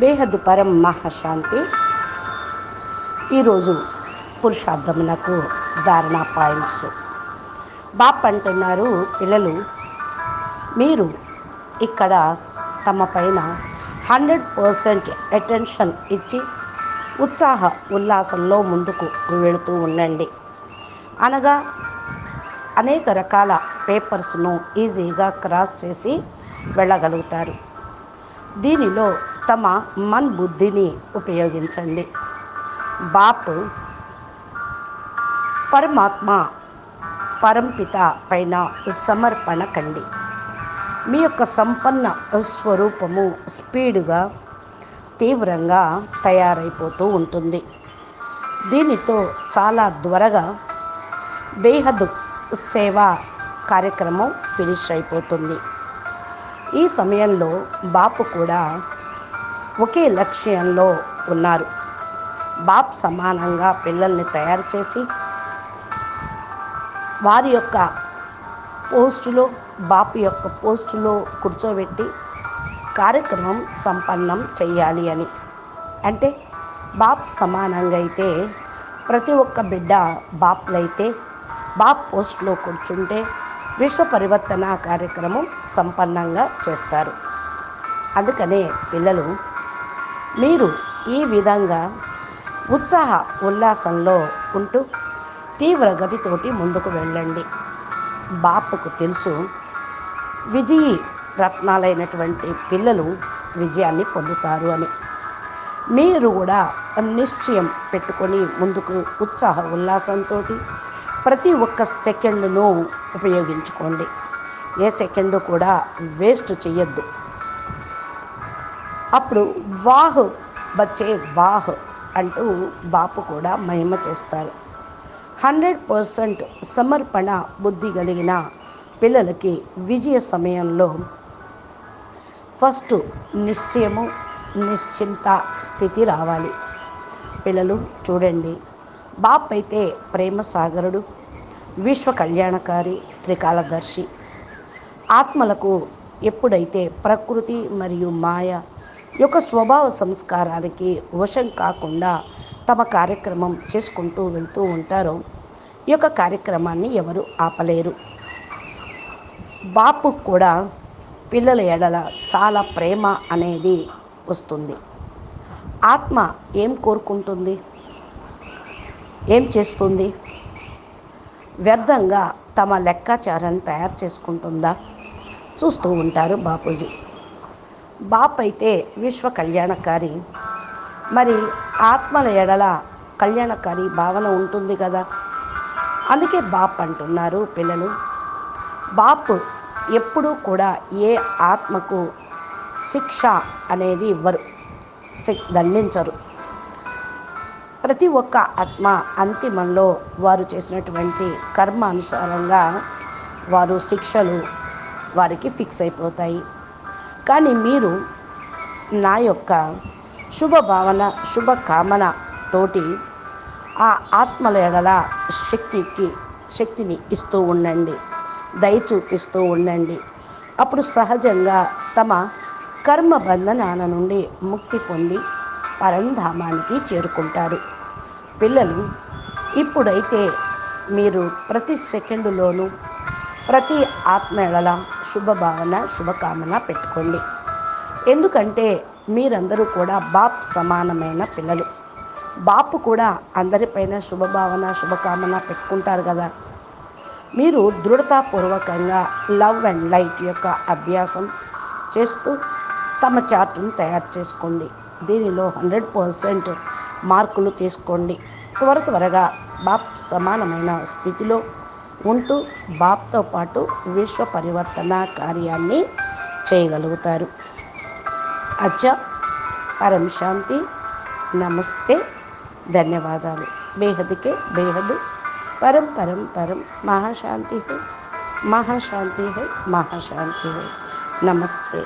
బేహద్ పరం మహాశాంతి. ఈరోజు పురుషార్థమునకు ధారణ పాయింట్స్. బాప్ అంటున్నారు పిల్లలు మీరు ఇక్కడ తమ పైన హండ్రెడ్ పర్సెంట్ అటెన్షన్ ఇచ్చి ఉత్సాహ ఉల్లాసంలో ముందుకు వెళుతూ ఉండండి. అనగా అనేక రకాల పేపర్స్ను ఈజీగా క్రాస్ చేసి వెళ్ళగలుగుతారు. దీనిలో తమ మన్ బుద్ధిని ఉపయోగించండి. బాప్ పరమాత్మ పరంపిత పైన సమర్పణ కండి. మీ యొక్క సంపన్న స్వరూపము స్పీడ్గా తీవ్రంగా తయారైపోతూ ఉంటుంది. దీనితో చాలా త్వరగా బేహద్ సేవా కార్యక్రమం ఫినిష్ అయిపోతుంది. ఈ సమయంలో బాపు కూడా ఒకే లక్ష్యంలో ఉన్నారు. బాప్ సమానంగా పిల్లల్ని తయారు చేసి వారి యొక్క పోస్టులో బాపు యొక్క పోస్టులో కూర్చోబెట్టి కార్యక్రమం సంపన్నం చేయాలి అని. అంటే బాప్ సమానంగా అయితే ప్రతి ఒక్క బిడ్డ బాప్లైతే బాప్ పోస్ట్లో కూర్చుంటే విశ్వ పరివర్తన కార్యక్రమం సంపన్నంగా చేస్తారు. అందుకనే పిల్లలు మీరు ఈ విధంగా ఉత్సాహ ఉల్లాసంలో ఉంటూ తీవ్ర గతితోటి ముందుకు వెళ్ళండి. బాపుకు తెలుసు విజయీ రత్నాలైనటువంటి పిల్లలు విజయాన్ని పొందుతారు అని. మీరు కూడా నిశ్చయం పెట్టుకొని ముందుకు ఉత్సాహ ఉల్లాసంతో ప్రతి ఒక్క సెకండ్ను ఉపయోగించుకోండి. ఏ సెకండ్ కూడా వేస్ట్ చేయొద్దు అప్పుడు వాహ్ బచ్చే వాహ్ అంటూ బాపు కూడా మహిమ చేస్తారు. హండ్రెడ్ పర్సెంట్ సమర్పణ బుద్ధి కలిగిన పిల్లలకి విజయ సమయంలో ఫస్ట్ నిశ్చయము నిశ్చింత స్థితి రావాలి. పిల్లలు చూడండి బాప్ అయితే ప్రేమ సాగరుడు విశ్వ కళ్యాణకారి త్రికాలదర్శి. ఆత్మలకు ఎప్పుడైతే ప్రకృతి మరియు మాయ యొక్క స్వభావ సంస్కారానికి వశం కాకుండా తమ కార్యక్రమం చేసుకుంటూ వెళ్తూ ఉంటారో. ఈ యొక్క కార్యక్రమాన్ని ఎవరు ఆపలేరు. బాపు కూడా పిల్లల ఎడల చాలా ప్రేమ అనేది వస్తుంది. ఆత్మ ఏం కోరుకుంటుంది? ఏం చేస్తుంది? వ్యర్థంగా తమ లెక్కాచారాన్ని తయారు చేసుకుంటుందా? చూస్తూ ఉంటారు బాపూజీ. బాప్ అయితే విశ్వ కళ్యాణకారి మరి ఆత్మల ఎడల కళ్యాణకారి భావన ఉంటుంది కదా. అందుకే బాప్ అంటున్నారు పిల్లలు. బాప్ ఎప్పుడూ కూడా ఏ ఆత్మకు శిక్ష అనేది ఇవ్వరు దండించరు. ప్రతి ఒక్క ఆత్మ అంతిమంలో వారు చేసినటువంటి కర్మ అనుసారంగా వారు శిక్షలు వారికి ఫిక్స్ అయిపోతాయి. కానీ మీరు నా యొక్క శుభ భావన తోటి ఆ ఆత్మల ఎడల శక్తికి శక్తిని ఇస్తూ ఉండండి. దయ చూపిస్తూ ఉండండి. అప్పుడు సహజంగా తమ కర్మ బంధనాల నుండి ముక్తి పొంది పరంధామానికి చేరుకుంటారు. పిల్లలు ఇప్పుడైతే మీరు ప్రతి సెకండులోనూ ప్రతి ఆత్మేళల శుభభావన శుభకామన పెట్టుకోండి. ఎందుకంటే మీరందరూ కూడా బాప్ సమానమైన పిల్లలు. బాపు కూడా అందరిపైన శుభభావన శుభకామన పెట్టుకుంటారు కదా. మీరు దృఢతాపూర్వకంగా లవ్ అండ్ లైట్ యొక్క అభ్యాసం చేస్తూ తమ చార్టును తయారు చేసుకోండి. దీనిలో హండ్రెడ్ పర్సెంట్ మార్కులు తీసుకోండి. త్వర త్వరగా బాప్ సమానమైన స్థితిలో ఉంటూ బాప్తో పాటు విశ్వ పరివర్తన కార్యాన్ని చేయగలుగుతారు. అచ్చా పరం శాంతి నమస్తే ధన్యవాదాలు. బేహద్కే బేహద్ పరం పరం పరం మహాశాంతి హై మహాశాంతి హై మహాశాంతి హై నమస్తే.